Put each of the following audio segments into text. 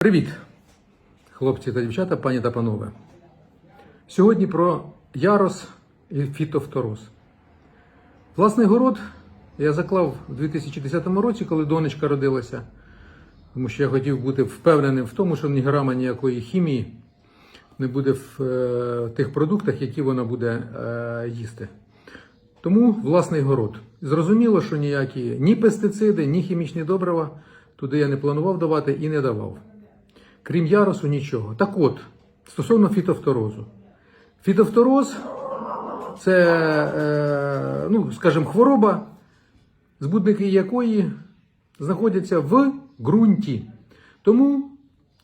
Привіт, хлопці та дівчата, пані та панове. Сьогодні про ярос і фітофтороз. Власний город я заклав у 2010 році, коли донечка родилася, тому що я хотів бути впевненим в тому, що ні грама ніякої хімії не буде в е, тих продуктах, які вона буде е, їсти. Тому власний город. Зрозуміло, що ніякі ні пестициди, ні хімічні добрива туди я не планував давати і не давав. Крім яросу, нічого. Так от, стосовно фітофторозу. Фітофтороз це, е, ну, скажімо, хвороба, збудники якої знаходяться в ґрунті. Тому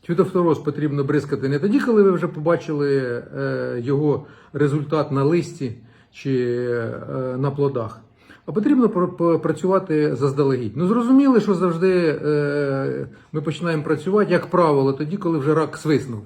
фітофтороз потрібно бризкати не тоді, коли ви вже побачили е, його результат на листі чи е, на плодах. А потрібно пр- пр- працювати заздалегідь. Ну зрозуміло, що завжди е, ми починаємо працювати, як правило, тоді, коли вже рак свиснув.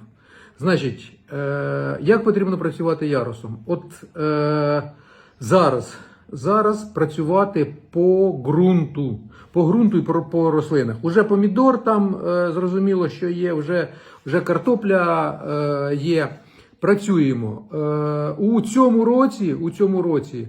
Значить, е, як потрібно працювати ярусом? От е, зараз, зараз працювати по ґрунту, по ґрунту і по, по рослинах. Уже помідор там е, зрозуміло, що є, вже, вже картопля е, є. Працюємо. Е, у цьому році, у цьому році,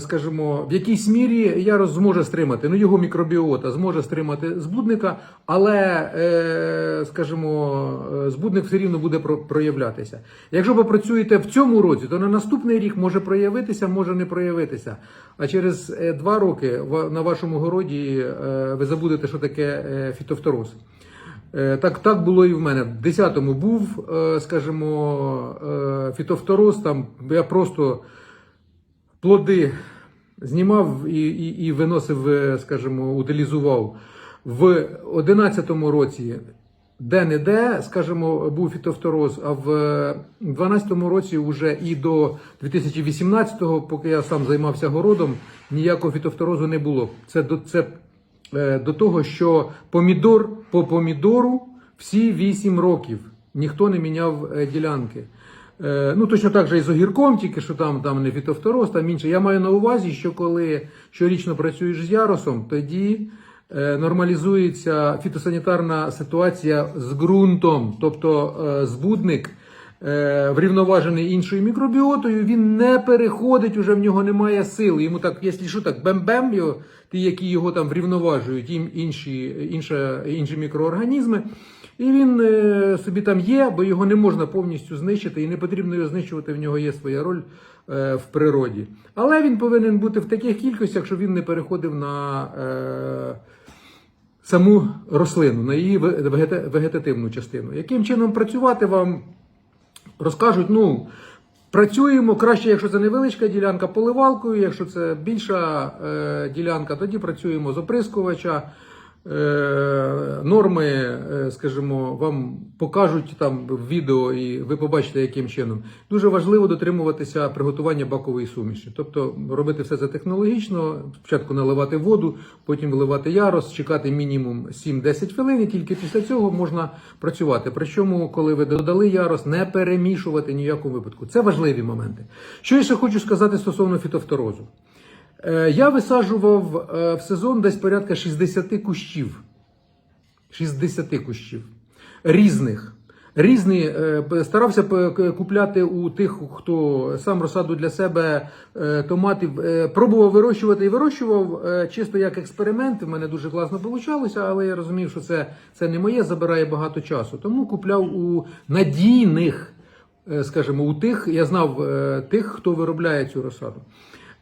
скажімо, в якійсь мірі ярус зможе стримати, ну його мікробіота зможе стримати збудника, але, е, скажімо, е, збудник все рівно буде проявлятися. Якщо ви працюєте в цьому році, то на наступний рік може проявитися, може не проявитися. А через е, два роки на вашому городі е, ви забудете, що таке е, фітофтороз. Е, Так, так було і в мене. В 10-му був, е, скажімо, е, фітофтороз, там я просто плоди знімав і, і, і виносив, е, скажімо, утилізував. В 11-му році де-не-де, скажімо, був фітофтороз, а в 12-му році вже і до 2018-го, поки я сам займався городом, ніякого фітофторозу не було. Це до це е, до того, що помідор по помідору всі 8 років ніхто не міняв е, ділянки. Е, Ну, точно так же і з огірком, тільки що там, там не фітофтороз, там інше. Я маю на увазі, що коли щорічно працюєш з яросом, тоді е, нормалізується фітосанітарна ситуація з ґрунтом, тобто е, збудник. Е, Врівноважений іншою мікробіотою, він не переходить, уже в нього немає сили. Йому так, якщо що, так бем-бем, ті, які його там врівноважують, їм інші, інша, інші мікроорганізми. І він е, собі там є, бо його не можна повністю знищити, і не потрібно його знищувати, в нього є своя роль е, в природі. Але він повинен бути в таких кількостях, щоб він не переходив на е, саму рослину, на її вегета- вегетативну частину. Яким чином працювати вам розкажуть, ну. Працюємо краще, якщо це невеличка ділянка, поливалкою. Якщо це більша е, ділянка, тоді працюємо з оприскувача. Е, норми, е, скажімо, вам покажуть там в відео, і ви побачите, яким чином. Дуже важливо дотримуватися приготування бакової суміші. Тобто робити все це технологічно. Спочатку наливати воду, потім виливати ярос, чекати мінімум 7-10 хвилин, і тільки після цього можна працювати. Причому, коли ви додали ярос, не перемішувати ні випадку. Це важливі моменти. Що ще хочу сказати стосовно фітофторозу. Е, Я висаджував е, в сезон десь порядка 60 кущів. 60 кущів. Різних. Різні е, старався купляти у тих, хто сам розсаду для себе томатів. Пробував вирощувати і вирощував чисто як експеримент. В мене дуже класно вийшло, але я розумів, що це, це не моє, забирає багато часу. Тому купляв у надійних, скажімо, у тих, я знав тих, хто виробляє цю розсаду.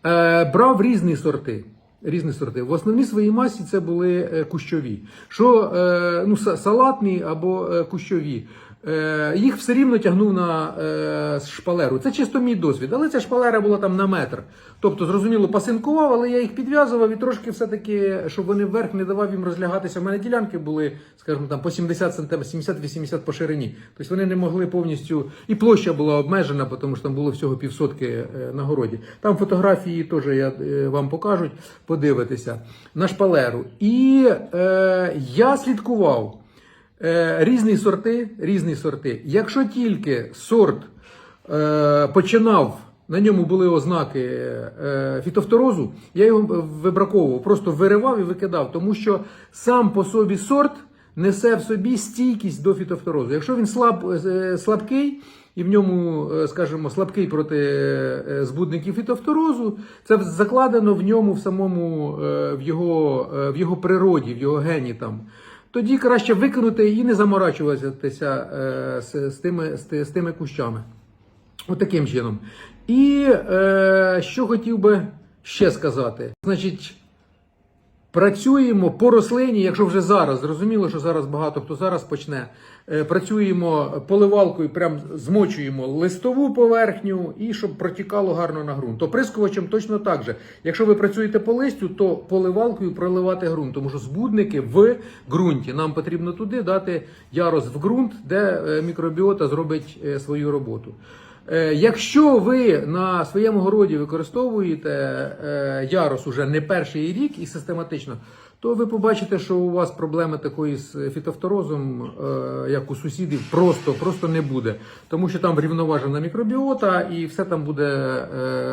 Е, брав різні сорти. Різні сорти. В основній своїй масі це були е, кущові. Що е, ну, са- салатні або кущові. Е, їх все рівно тягнув на е, шпалеру. Це чисто мій досвід, але ця шпалера була там на метр. Тобто, зрозуміло, пасинкував, але я їх підв'язував і трошки все-таки, щоб вони вверх не давав їм розлягатися. У мене ділянки були, скажімо, там по 70 см, 70-80 по ширині. Тобто вони не могли повністю. І площа була обмежена, тому що там було всього півсотки е, на городі. Там фотографії теж я, вам покажуть, подивитися на шпалеру. І е, я слідкував. Е, різні сорти, різні сорти. Якщо тільки сорт е, починав, на ньому були ознаки е, фітофторозу, я його вибраковував, просто виривав і викидав, тому що сам по собі сорт несе в собі стійкість до фітофторозу. Якщо він слаб, слабкий і в ньому, скажімо, слабкий проти збудників фітофторозу, це закладено в ньому в самому в його, в його природі, в його гені там. Тоді краще викинути і не заморачуватися е, з, з, тими, з, з тими кущами. Отаким чином. І е, що хотів би ще сказати. Значить, працюємо по рослині, якщо вже зараз, зрозуміло, що зараз багато хто зараз почне. Е, працюємо поливалкою, прям змочуємо листову поверхню і щоб протікало гарно на ґрунт. Оприскувачем точно так же. Якщо ви працюєте по листю, то поливалкою проливати ґрунт, тому що збудники в ґрунті. Нам потрібно туди дати ярос в ґрунт, де е, мікробіота зробить е, свою роботу. Е, Якщо ви на своєму городі використовуєте е, ярос уже не перший рік і систематично, то ви побачите, що у вас проблеми такої з фітофторозом, е, як у сусідів, просто, просто не буде. Тому що там врівноважена мікробіота і все там буде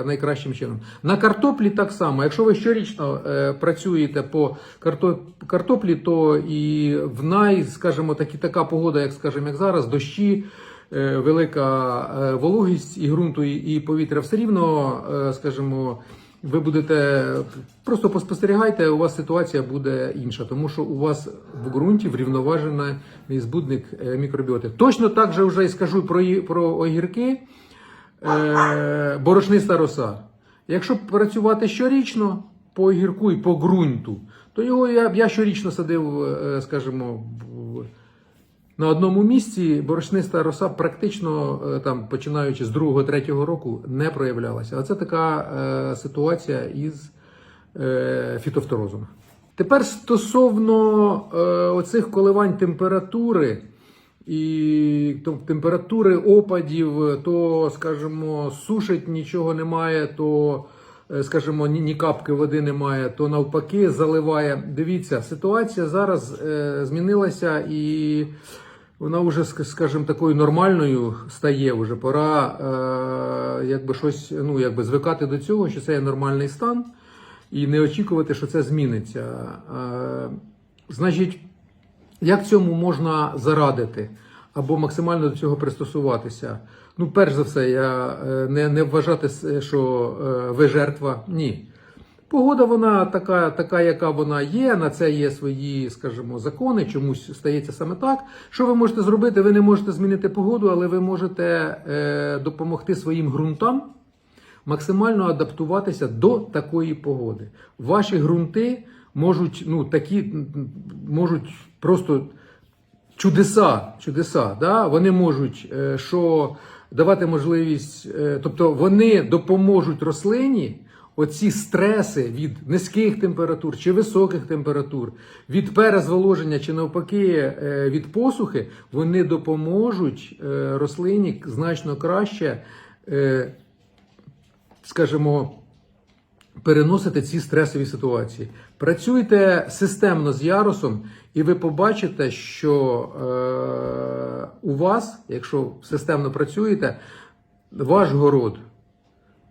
найкращим чином. На картоплі так само. Якщо ви щорічно працюєте по карто- картоплі, то і в най, скажімо, такі, така погода, як скажімо, як зараз, дощі велика е, вологість і ґрунту, і повітря, все рівно, е, скажімо, ви будете просто поспостерігайте, у вас ситуація буде інша, тому що у вас в ґрунті врівноважений збудник е, мікробіоти. Точно так же вже і скажу про, про огірки, е, борошниста роса. Якщо працювати щорічно по огірку і по ґрунту, то його я, я щорічно садив, е, скажімо, на одному місці борошниста роса практично е, там, починаючи з другого-третього року, не проявлялася. А це така е, ситуація із е, фітофторозом. Тепер стосовно е, оцих коливань температури і то, температури опадів, то, скажімо, сушить нічого немає, то, е, скажімо, ні, ні капки води немає, то навпаки заливає. Дивіться, ситуація зараз е, змінилася і вона вже, ск- скажімо, такою нормальною стає. Вже пора е, якби щось, ну, якби звикати до цього, що це є нормальний стан, і не очікувати, що це зміниться. Е, значить, як цьому можна зарадити або максимально до цього пристосуватися? Ну, перш за все, я е, не, не вважати, що е, ви жертва. Ні. Погода вона така, така, яка вона є. На це є свої, скажімо, закони. Чомусь стається саме так. Що ви можете зробити? Ви не можете змінити погоду, але ви можете е, допомогти своїм ґрунтам максимально адаптуватися до такої погоди. Ваші ґрунти можуть, ну, такі, можуть просто чудеса, чудеса, да? вони можуть е, що давати можливість, е, тобто вони допоможуть рослині. Оці стреси від низьких температур чи високих температур, від перезволоження чи навпаки е, від посухи, вони допоможуть е, рослині значно краще е, скажімо, переносити ці стресові ситуації. Працюйте системно з ярусом, і ви побачите, що у вас, якщо системно працюєте, ваш город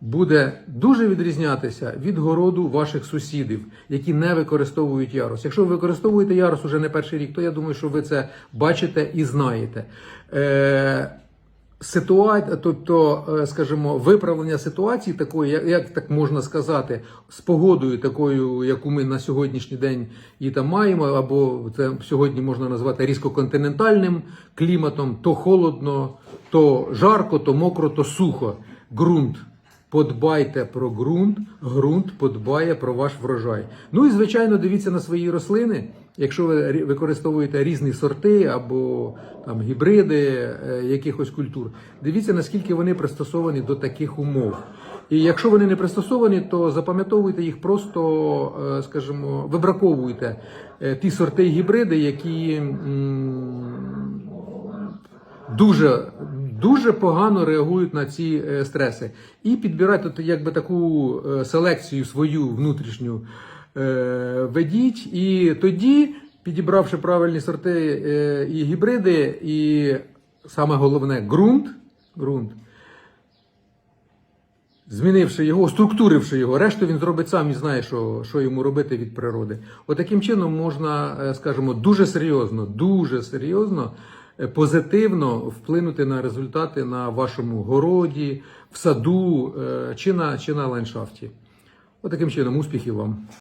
буде дуже відрізнятися від городу ваших сусідів, які не використовують ярус. Якщо ви використовуєте ярус уже не перший рік, то я думаю, що ви це бачите і знаєте. Е, Ситуація, тобто, е, скажімо, виправлення ситуації такої, як, як так можна сказати, з погодою такою, яку ми на сьогоднішній день і там маємо, або це сьогодні можна назвати різкоконтинентальним кліматом, то холодно, то жарко, то мокро, то сухо. Ґрунт. Подбайте про ґрунт, ґрунт подбає про ваш врожай. Ну і звичайно, дивіться на свої рослини. Якщо ви використовуєте різні сорти або там гібриди е, якихось культур, дивіться наскільки вони пристосовані до таких умов. І якщо вони не пристосовані, то запам'ятовуйте їх просто, е, скажімо, вибраковуйте е, ті сорти гібриди, які дуже, дуже погано реагують на ці е, стреси. І підбирайте тут якби таку е, селекцію свою внутрішню е, ведіть. І тоді, підібравши правильні сорти і гібриди, і саме головне ґрунт, ґрунт змінивши його, структуривши його, решту він зробить сам і знає, що, що йому робити від природи. Отаким чином можна, скажімо, дуже серйозно, дуже серйозно, позитивно вплинути на результати на вашому городі, в саду е, чи на, чи на ландшафті. Отаким чином, успіхів вам!